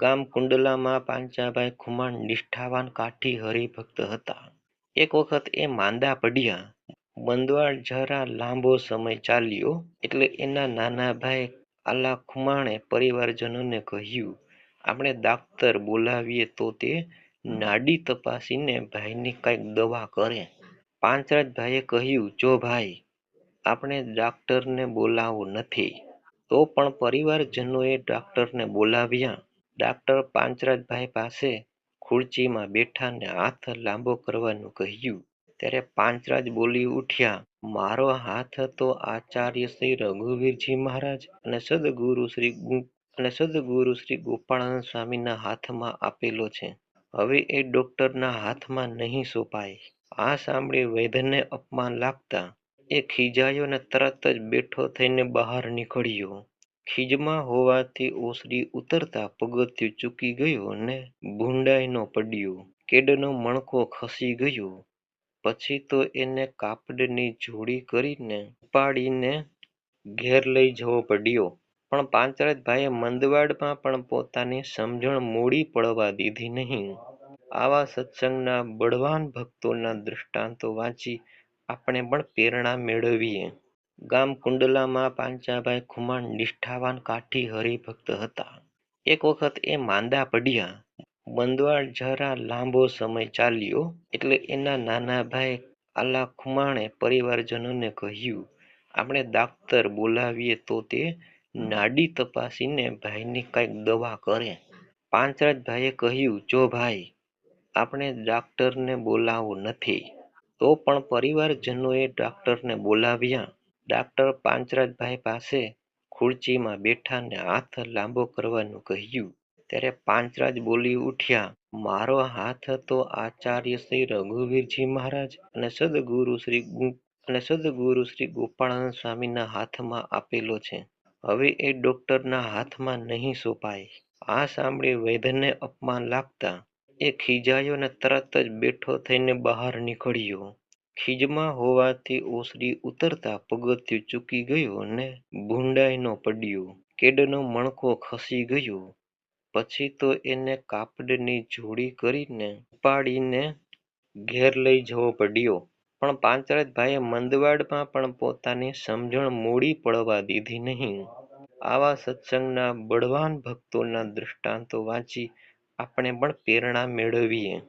ગામ કુંડલામાં પાંચાભાઈ ખુમાણ નિષ્ઠાવાન કાઠી હરિભક્ત હતા. એક વખત એ માંદા પડ્યા. બંદવાળ જરા લાંબો સમય ચાલ્યો એટલે એના નાના ભાઈ આલા ખુમાણે પરિવારજનોને કહ્યું, આપણે ડાક્તર બોલાવીએ તો તે નાડી તપાસીને ભાઈની કાંઈક દવા કરે. પાંચરાજભાઈએ કહ્યું, જો ભાઈ, આપણે ડાક્ટરને બોલાવો નથી. તો પણ પરિવારજનોએ ડાક્ટરને બોલાવ્યા. ડાક્ટર પાંચરાજભાઈ પાસે ખુરચીમાં બેઠા ને હાથ લાંબો કરવાનું કહ્યું. ત્યારે પાંચરાજ બોલી ઉઠ્યા, મારો હાથ તો આચાર્ય શ્રી રઘુવીરજી મહારાજ અને સદગુરુ શ્રી અને સદગુરુ શ્રી ગોપાળાનંદ સ્વામીના હાથમાં આપેલો છે. હવે એ ડોક્ટરના હાથમાં નહીં સોંપાય. આ સાંભળી વૈદ્યને અપમાન લાગતા એ ખીજાયો ને તરત જ બેઠો થઈને બહાર નીકળ્યો. ખીજમાં હોવાથી ઓસરી ઉતરતા પગથિયું ચૂકી ગયો ને ભૂંડાઈનો પડ્યો. કેડનો મણકો ખસી ગયો. પછી તો એને કાપડની જોડી કરીને ઉપાડીને ઘેર લઈ જવો પડ્યો. પણ પાંચરાજભાઈએ મંદવાડમાં પણ પોતાની સમજણ મોડી પડવા દીધી નહીં. આવા સત્સંગના બળવાન ભક્તોના દૃષ્ટાંતો વાંચી આપણે પણ પ્રેરણા મેળવીએ. ગામ કુંડલામાં પાંચાભાઈ ખુમાણ નિષ્ઠાવાન કાઠી હરિભક્ત હતા. એક વખત એ માંદા પડ્યા. બંદવાડ જરા લાંબો સમય ચાલ્યો એટલે એના નાના ભાઈ આલા ખુમાણે પરિવારજનોને કહ્યું, આપણે ડાક્તર બોલાવીએ તો તે નાડી તપાસીને ભાઈની કાંઈક દવા કરે. પાંચરાજભાઈએ કહ્યું, જો ભાઈ, આપણે ડાક્ટરને બોલાવો નથી. તો પણ પરિવારજનોએ ડાક્ટરને બોલાવ્યા. ડાક્ટર પાંચરાજભાઈ પાસે ખુરચીમાં બેઠા ને હાથ લાંબો કરવાનું કહ્યું. ત્યારે પાંચરાજ બોલી ઉઠ્યા, મારો હાથ તો આચાર્ય શ્રી રઘુવીરજી મહારાજ અને સદગુરુ શ્રી અને સદગુરુ શ્રી ગોપાળાનંદ સ્વામીના હાથમાં આપેલો છે. હવે એ ડોક્ટરના હાથમાં નહીં સોંપાય. આ સાંભળી વૈદ્યને અપમાન લાગતા એ ખીજાયો ને તરત જ બેઠો થઈને બહાર નીકળ્યો. ખીજમાં હોવાથી ઓસરી ઉતરતા પગથિયું ચૂકી ગયો ને ભૂંડાઈનો પડ્યો. કેડનો મણકો ખસી ગયો. પછી તો એને કાપડની જોડી કરીને ઉપાડીને ઘેર લઈ જવો પડ્યો. પણ પાંચરાજભાઈએ મંદવાડમાં પણ પોતાની સમજણ મોડી પડવા દીધી નહીં. આવા સત્સંગના બળવાન ભક્તોના દૃષ્ટાંતો વાંચી આપણે પણ પ્રેરણા મેળવીએ.